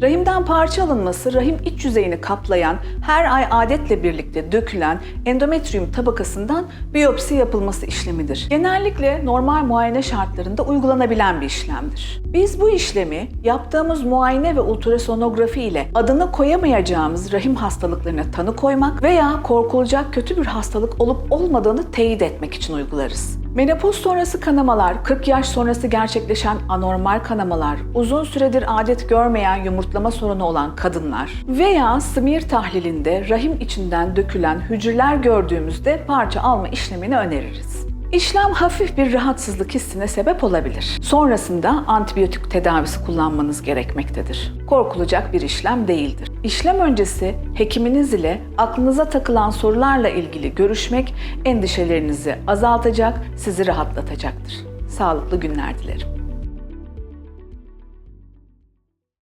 Rahimden parça alınması, rahim iç yüzeyini kaplayan, her ay adetle birlikte dökülen endometrium tabakasından biyopsi yapılması işlemidir. Genellikle normal muayene şartlarında uygulanabilen bir işlemdir. Biz bu işlemi yaptığımız muayene ve ultrasonografi ile adını koyamayacağımız rahim hastalıklarına tanı koymak veya korkulacak kötü bir hastalık olup olmadığını teyit etmek için uygularız. Menopoz sonrası kanamalar, 40 yaş sonrası gerçekleşen anormal kanamalar, uzun süredir adet görmeyen yumurtlama sorunu olan kadınlar veya smear tahlilinde rahim içinden dökülen hücreler gördüğümüzde parça alma işlemini öneririz. İşlem hafif bir rahatsızlık hissine sebep olabilir. Sonrasında antibiyotik tedavisi kullanmanız gerekmektedir. Korkulacak bir işlem değildir. İşlem öncesi hekiminiz ile aklınıza takılan sorularla ilgili görüşmek endişelerinizi azaltacak, sizi rahatlatacaktır. Sağlıklı günler dilerim.